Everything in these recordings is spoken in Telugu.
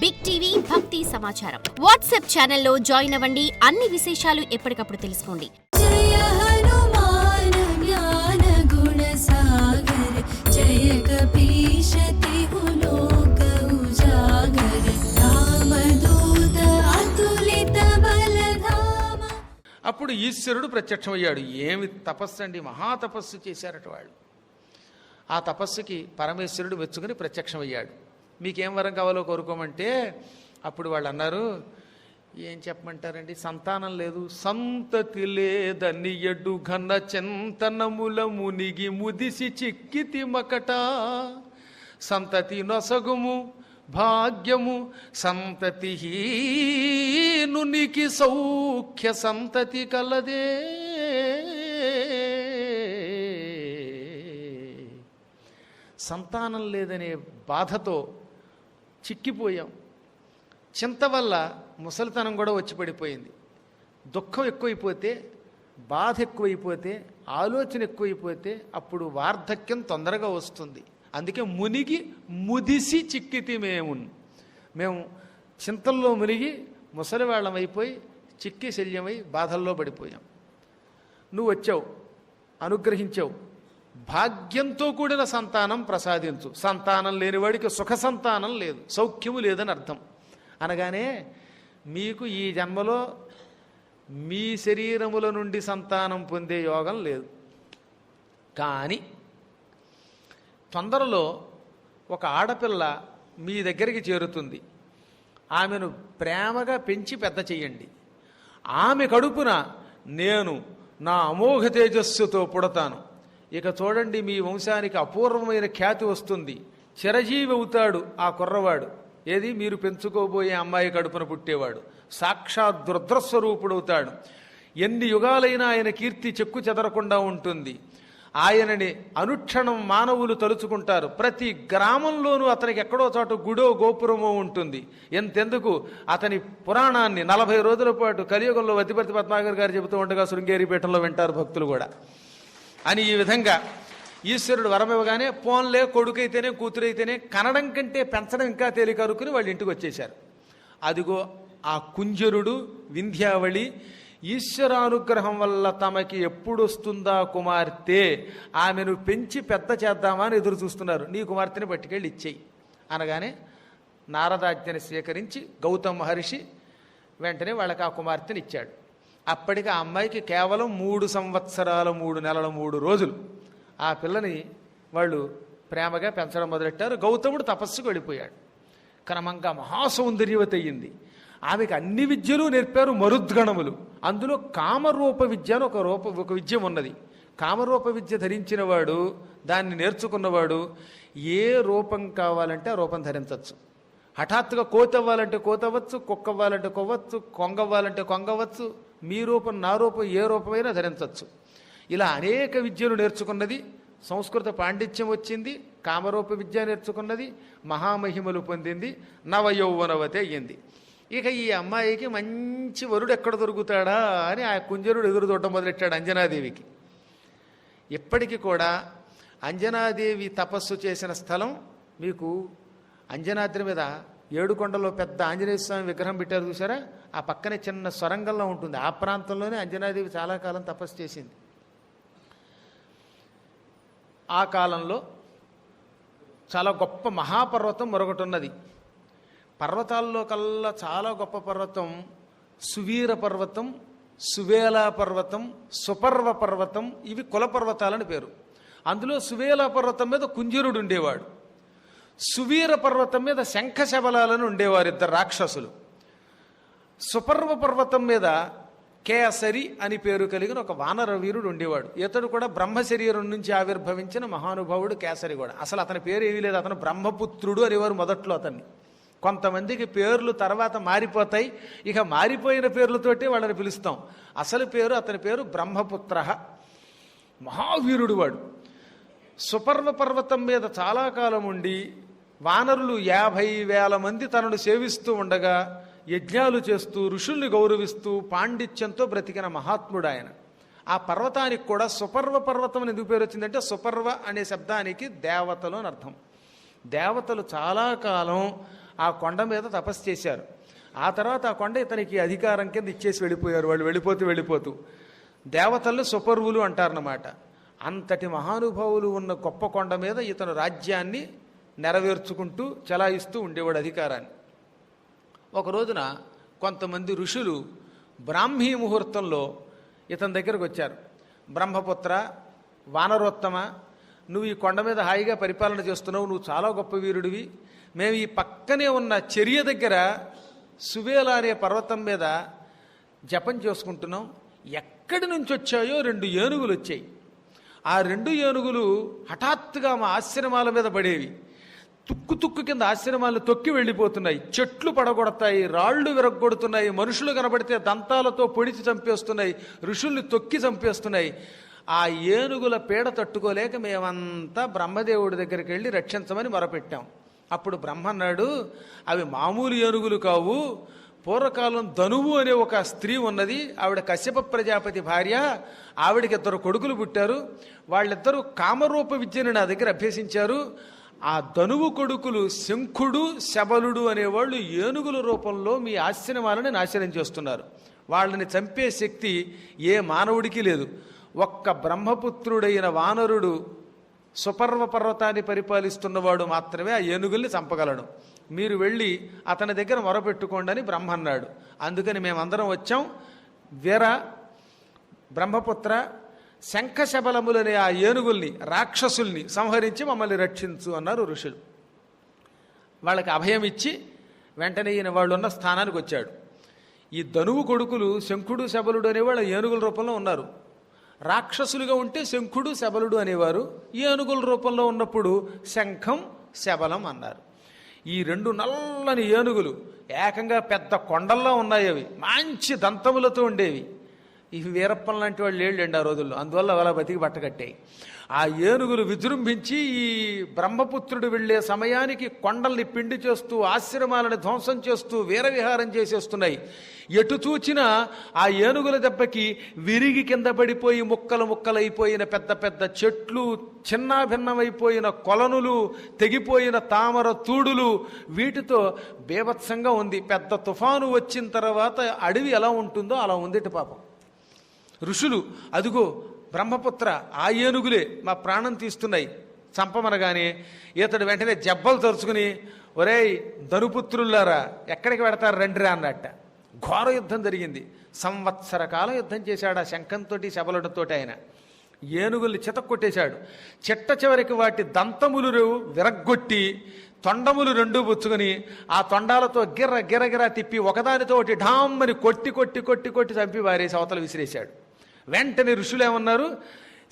బిగ్ టీవీ భక్తి సమాచారం వాట్సాప్ ఛానల్లో జాయిన్ అవ్వండి. అన్ని విశేషాలు ఎప్పటికప్పుడు తెలుసుకోండి. అప్పుడు ఈశ్వరుడు ప్రత్యక్షమయ్యాడు. ఏమి తపస్సు అండి? మహాతపస్సు చేశారట వాళ్ళు. ఆ తపస్సుకి పరమేశ్వరుడు మెచ్చుకుని ప్రత్యక్షమయ్యాడు. మీకేం వరం కావాలో కోరుకోమంటే అప్పుడు వాళ్ళు అన్నారు ఏం చెప్పమంటారండి? సంతానం లేదు. సంతతి లేదని ఎడు ఘన చింతనముల మునిగి ముదిసి చిక్కితి మకట. సంతతి నొసగుము భాగ్యము. సంతతి నునికి సౌఖ్య సంతతి కలదే. సంతానం లేదనే బాధతో చిక్కిపోయాం. చింత వల్ల ముసలితనం కూడా వచ్చి పడిపోయింది దుఃఖం ఎక్కువైపోతే బాధ ఎక్కువైపోతే ఆలోచన ఎక్కువైపోతే అప్పుడు వార్ధక్యం తొందరగా వస్తుంది. అందుకే మునిగి ముదిసి చిక్కితి మేము మేము చింతల్లో మునిగి ముసలివాళ్ళం అయిపోయి చిక్కి శల్యమై బాధల్లో పడిపోయాం. నువ్వు వచ్చావు అనుగ్రహించావు. భాగ్యంతో కూడిన సంతానం ప్రసాదించు. సంతానం లేనివాడికి సుఖ సంతానం లేదు. సౌఖ్యము లేదని అర్థం. అనగానే మీకు ఈ జన్మలో మీ శరీరముల నుండి సంతానం పొందే యోగం లేదు. కానీ తొందరలో ఒక ఆడపిల్ల మీ దగ్గరికి చేరుతుంది. ఆమెను ప్రేమగా పెంచి పెద్ద చెయ్యండి. ఆమె కడుపున నేను నా అమోఘ తేజస్సుతో పుడతాను. ఇక చూడండి మీ వంశానికి అపూర్వమైన ఖ్యాతి వస్తుంది. చిరజీవి అవుతాడు ఆ కుర్రవాడు. ఏది? మీరు పెంచుకోబోయే అమ్మాయి కడుపున పుట్టేవాడు. సాక్షాత్ దుర్ద్రస్వరూపుడవుతాడు ఎన్ని యుగాలైనా ఆయన కీర్తి చెక్కు చెదరకుండా ఉంటుంది. ఆయనని అనుక్షణం మానవులు తలుచుకుంటారు. ప్రతి గ్రామంలోనూ అతనికి ఎక్కడో చోట గుడో గోపురమో ఉంటుంది. ఎంతెందుకు? అతని పురాణాన్ని నలభై రోజుల పాటు కలియుగంలో వతిపతి పద్మాగర్ గారు చెబుతూ ఉండగా శృంగేరిపీఠంలో వింటారు భక్తులు కూడా. అని ఈ విధంగా ఈశ్వరుడు వరం ఇవ్వగానే పోన్లే కొడుకైతేనే కూతురైతేనే కనడం కంటే పెంచడం ఇంకా తేలిక అనుకుని వాళ్ళు ఇంటికి వచ్చేశారు. అదిగో ఆ కుంజరుడు వింధ్యావళి ఈశ్వరానుగ్రహం వల్ల తమకి ఎప్పుడు వస్తుందా కుమార్తె? ఆమెను పెంచి పెద్ద చేద్దామా అని ఎదురు చూస్తున్నారు. నీ కుమార్తెని పట్టుకెళ్ళి ఇచ్చేయి. అనగానే నారదాజ్ఞని స్వీకరించి గౌతమ్ మహర్షి వెంటనే వాళ్ళకి ఆ కుమార్తెని ఇచ్చాడు. అప్పటికి ఆ అమ్మాయికి కేవలం మూడు సంవత్సరాల మూడు నెలలు మూడు రోజులు. ఆ పిల్లని వాళ్ళు ప్రేమగా పెంచడం మొదలెట్టారు. గౌతముడు తపస్సుకు వెళ్ళిపోయాడు. క్రమంగా మహాసౌందర్యవతి అయ్యింది ఆమెకు అన్ని విద్యలు నేర్పారు మరుద్గణములు. అందులో కామరూప విద్య అని ఒక రూప ఒక విద్య ఉన్నది. కామరూప విద్య ధరించిన వాడు దాన్ని నేర్చుకున్నవాడు ఏ రూపం కావాలంటే ఆ రూపం ధరించవచ్చు. హఠాత్తుగా కోతవ్వాలంటే కోతవ్వచ్చు కుక్కవ్వాలంటే కుక్క అవ్వాలంటే కొవ్వచ్చు కొంగవ్వాలంటే కొంగవచ్చు మీ రూపం నా రూపం ఏ రూపమైనా ధరించవచ్చు. ఇలా అనేక విద్యలు నేర్చుకున్నది సంస్కృత పాండిత్యం వచ్చింది కామరూప విద్య నేర్చుకున్నది మహామహిమలు పొందింది నవయౌవనవతి అయ్యింది. ఇక ఈ అమ్మాయికి మంచి వరుడు ఎక్కడ దొరుకుతాడా అని ఆ కుంజరుడు ఎదురు చూడటం మొదలెట్టాడు అంజనాదేవికి. ఇప్పటికీ కూడా అంజనాదేవి తపస్సు చేసిన స్థలం మీకు అంజనాద్రి మీద ఏడుకొండలో పెద్ద ఆంజనేయ స్వామి విగ్రహం పెట్టారు చూసారా ఆ పక్కనే చిన్న సొరంగంలో ఉంటుంది. ఆ ప్రాంతంలోనే అంజనాదేవి చాలా కాలం తపస్సు చేసింది. ఆ కాలంలో చాలా గొప్ప మహాపర్వతం మరొకటి ఉన్నది పర్వతాల్లో కల్లా చాలా గొప్ప పర్వతం సువీర పర్వతం సువేలా పర్వతం సుపర్వ పర్వతం ఇవి కుల పర్వతాలని పేరు. అందులో సువేలా పర్వతం మీద కుంజరుడు ఉండేవాడు. సువీర పర్వతం మీద శంఖశబలాలను ఉండేవారు ఇద్దరు రాక్షసులు. సుపర్వ పర్వతం మీద కేసరి అని పేరు కలిగిన ఒక వానర వీరుడు ఉండేవాడు. ఇతడు కూడా బ్రహ్మ శరీరం నుంచి ఆవిర్భవించిన మహానుభావుడు కేసరి కూడా. అసలు అతని పేరు ఏమీ లేదు. అతను బ్రహ్మపుత్రుడు అనేవారు మొదట్లో అతన్ని. కొంతమందికి పేర్లు తర్వాత మారిపోతాయి. ఇక మారిపోయిన పేర్లతోటి వాళ్ళని పిలుస్తాం. అసలు పేరు అతని పేరు బ్రహ్మపుత్ర. మహావీరుడు వాడు. సుపర్వ పర్వతం మీద చాలా కాలం ఉండి వానరులు యాభై వేల మంది తనను సేవిస్తూ ఉండగా యజ్ఞాలు చేస్తూ ఋషుల్ని గౌరవిస్తూ పాండిత్యంతో బ్రతికిన మహాత్ముడు ఆయన ఆ పర్వతానికి కూడా సుపర్వ పర్వతం అని ఎందుకు పేరు వచ్చిందంటే సుపర్వ అనే శబ్దానికి దేవతలు అని అర్థం. దేవతలు చాలా కాలం ఆ కొండ మీద తపస్సు చేశారు. ఆ తర్వాత ఆ కొండ ఇతనికి అధికారం కింద ఇచ్చేసి వెళ్ళిపోయారు. వాళ్ళు వెళ్ళిపోతూ వెళ్ళిపోతూ. దేవతలు సుపర్వులు అంటారన్నమాట. అంతటి మహానుభావులు ఉన్న గొప్ప కొండ మీద ఇతను రాజ్యాన్ని నెరవేర్చుకుంటూ చలాయిస్తూ ఉండేవాడు అధికారాన్ని. ఒక రోజున కొంతమంది ఋషులు బ్రాహ్మీ ముహూర్తంలో ఇతని దగ్గరకు వచ్చారు. బ్రహ్మపుత్ర వానరోత్తమ నువ్వు ఈ కొండ మీద హాయిగా పరిపాలన చేస్తున్నావు నువ్వు చాలా గొప్ప వీరుడివి. మేము ఈ పక్కనే ఉన్న చర్య దగ్గర సువేల అనే పర్వతం మీద జపం చేసుకుంటున్నాం. ఎక్కడి నుంచి వచ్చాయో రెండు ఏనుగులు వచ్చాయి. ఆ రెండు ఏనుగులు హఠాత్తుగా మా ఆశ్రమాల మీద పడేవి. తుక్కు తుక్కు కింద ఆశ్రమాలు తొక్కి వెళ్ళిపోతున్నాయి. చెట్లు పడగొడతాయి రాళ్ళు విరగొడుతున్నాయి మనుషులు కనబడితే దంతాలతో పొడిచి చంపేస్తున్నాయి ఋషుల్ని తొక్కి చంపేస్తున్నాయి. ఆ ఏనుగుల పీడ తట్టుకోలేక మేమంతా బ్రహ్మదేవుడి దగ్గరికి వెళ్ళి రక్షించమని మొరపెట్టాం. అప్పుడు బ్రహ్మన్నాడు అవి మామూలు ఏనుగులు కావు. పూర్వకాలం ధనువు అనే ఒక స్త్రీ ఉన్నది. ఆవిడ కశ్యప ప్రజాపతి భార్య. ఆవిడకి ఇద్దరు కొడుకులు పుట్టారు. వాళ్ళిద్దరూ కామరూప విద్యను నా దగ్గర అభ్యసించారు. ఆ ధనువు కొడుకులు శంఖుడు శబలుడు అనేవాళ్ళు ఏనుగుల రూపంలో మీ ఆశ్రమాలను నాశనం చేస్తున్నారు. వాళ్ళని చంపే శక్తి ఏ మానవుడికి లేదు. ఒక్క బ్రహ్మపుత్రుడైన వానరుడు సుపర్వ పర్వతాన్ని పరిపాలిస్తున్నవాడు మాత్రమే ఆ ఏనుగుల్ని చంపగలడు మీరు వెళ్ళి అతని దగ్గర మొరపెట్టుకోండి అని బ్రహ్మ అన్నాడు. అందుకని మేమందరం వచ్చాం. వీర బ్రహ్మపుత్ర శంఖశబలములనే ఆ ఏనుగుల్ని రాక్షసుల్ని సంహరించి మమ్మల్ని రక్షించు అన్నారు ఋషులు. వాళ్ళకి అభయం ఇచ్చి వెంటనే ఈయన వాళ్ళు ఉన్న స్థానానికి వచ్చాడు. ఈ ధనువు కొడుకులు శంఖుడు శబలుడు అనేవాళ్ళు ఏనుగుల రూపంలో ఉన్నారు. రాక్షసులుగా ఉంటే శంఖుడు శబలుడు అనేవారు ఏనుగుల రూపంలో ఉన్నప్పుడు శంఖం శబలం అన్నారు. ఈ రెండు నల్లని ఏనుగులు ఏకంగా పెద్ద కొండల్లో ఉన్నాయి అవి మంచి దంతములతో ఉండేవి. ఇవి వీరప్పన్ లాంటి వాళ్ళు లేళ్ళండి ఆ రోజుల్లో. అందువల్ల అలా బతికి బట్టకట్టాయి ఆ ఏనుగులు విజృంభించి ఈ బ్రహ్మపుత్రుడు వెళ్ళే సమయానికి కొండల్ని పిండి చేస్తూ ఆశ్రమాలను ధ్వంసం చేస్తూ వీరవిహారం చేసేస్తున్నాయి. ఎటు చూచినా ఆ ఏనుగుల దెబ్బకి విరిగి కింద పడిపోయి ముక్కలు ముక్కలైపోయిన పెద్ద పెద్ద చెట్లు చిన్నాభిన్నమైపోయిన కొలనులు తెగిపోయిన తామర తూడులు వీటితో బీభత్సంగా ఉంది. పెద్ద తుఫాను వచ్చిన తర్వాత అడవి ఎలా ఉంటుందో అలా ఉందిటి పాపం. ఋషులు అదిగో బ్రహ్మపుత్ర ఆ ఏనుగులే మా ప్రాణం తీస్తున్నాయి. చంపమనగానే ఇతడు వెంటనే జబ్బలు తరుచుకుని ఒరేయ్ ధనుపుత్రులారా ఎక్కడికి పెడతారు రండిరా అన్నట్ట. ఘోర యుద్ధం జరిగింది. సంవత్సర కాలం యుద్ధం చేశాడు ఆ శంఖంతో శబలడంతో ఆయన. ఏనుగుల్ని చితక్కొట్టేశాడు. చిట్ట చివరికి వాటి దంతములు విరగ్గొట్టి తొండములు రెండు పుచ్చుకొని ఆ తొండాలతో గిర్ర గిరగిర గిర తిప్పి ఒకదానితో ఒకటి ఢామ్మని కొట్టి కొట్టి కొట్టి కొట్టి చంపి వారేసి సవతలు విసిరేశాడు. వెంటనే ఋషులు ఏమన్నారు?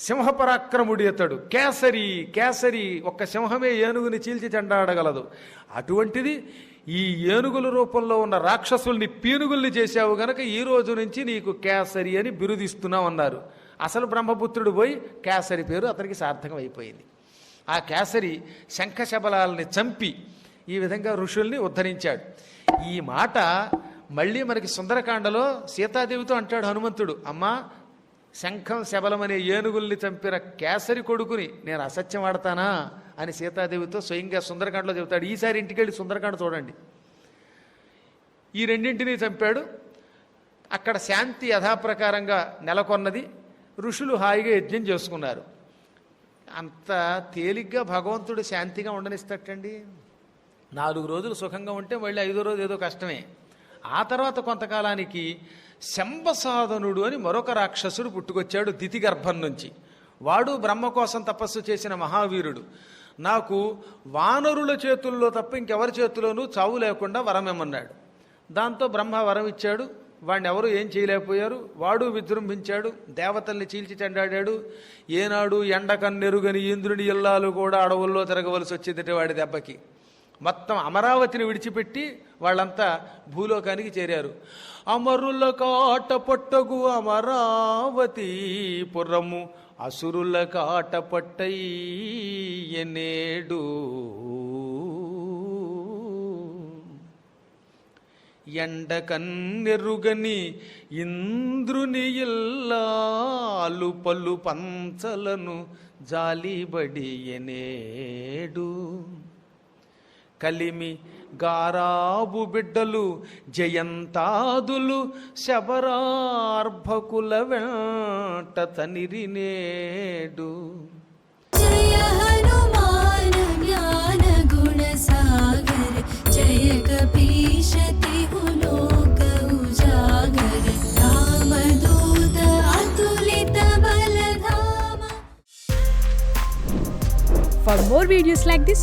సింహపరాక్రముడి అతడు. కేసరి కేసరి ఒక్క సింహమే ఏనుగుని చీల్చి చెండాడగలదు. అటువంటిది ఈ ఏనుగుల రూపంలో ఉన్న రాక్షసుల్ని పీనుగుల్ని చేశావు గనక ఈ రోజు నుంచి నీకు కేసరి అని బిరుదిస్తున్నావు అన్నారు అసలు బ్రహ్మపుత్రుడు పోయి కేసరి పేరు అతనికి సార్థకం అయిపోయింది. ఆ కేసరి శంఖశబలాలని చంపి ఈ విధంగా ఋషుల్ని ఉద్ధరించాడు. ఈ మాట మళ్ళీ మనకి సుందరకాండలో సీతాదేవితో అంటాడు హనుమంతుడు అమ్మా శంఖం శబలమనే ఏనుగుల్ని చంపిన కేసరి కొడుకుని నేను అసత్యం ఆడతానా అని సీతాదేవితో స్వయంగా సుందరకాండలో చెబుతాడు. ఈసారి ఇంటికి వెళ్ళి సుందరకాండ చూడండి. ఈ రెండింటినీ చంపాడు. అక్కడ శాంతి యథాప్రకారంగా నెలకొన్నది. ఋషులు హాయిగా యజ్ఞం చేసుకున్నారు. అంత తేలిగ్గా భగవంతుడు శాంతిగా ఉండనిస్తటండి నాలుగు రోజులు సుఖంగా ఉంటే మళ్ళీ ఐదో రోజు ఏదో కష్టమే. ఆ తర్వాత కొంతకాలానికి శంబసాధనుడు అని మరొక రాక్షసుడు పుట్టుకొచ్చాడు దితి గర్భం నుంచి. వాడు బ్రహ్మ కోసం తపస్సు చేసిన మహావీరుడు. నాకు వానరుల చేతుల్లో తప్ప ఇంకెవరి చేతిలోనూ చావు లేకుండా వరం దాంతో బ్రహ్మ వరం ఇచ్చాడు. వాడిని ఎవరు ఏం చేయలేకపోయారు. వాడు విజృంభించాడు. దేవతల్ని చీల్చి చెండాడాడు. ఏనాడు ఎండకన్నెరుగని ఇంద్రుని ఇల్లాలు కూడా అడవుల్లో తిరగవలసి వచ్చిందట వాడి దెబ్బకి. మొత్తం అమరావతిని విడిచిపెట్టి వాళ్ళంతా భూలోకానికి చేరారు. అమరుల కాట పొట్టగు అమరావతి పురము అసురుల కాట పట్టయ్యనేడు ఎండ కన్నెరుగని ఇంద్రుని ఇల్లాలు పలు పంచలను జాలిబడి ఎనేడు. కలిమి గారాబు బిడ్డలు జయంతాదులు శబరార్భకుల వెంట తనిరి నేడు గుణ For more videos like this,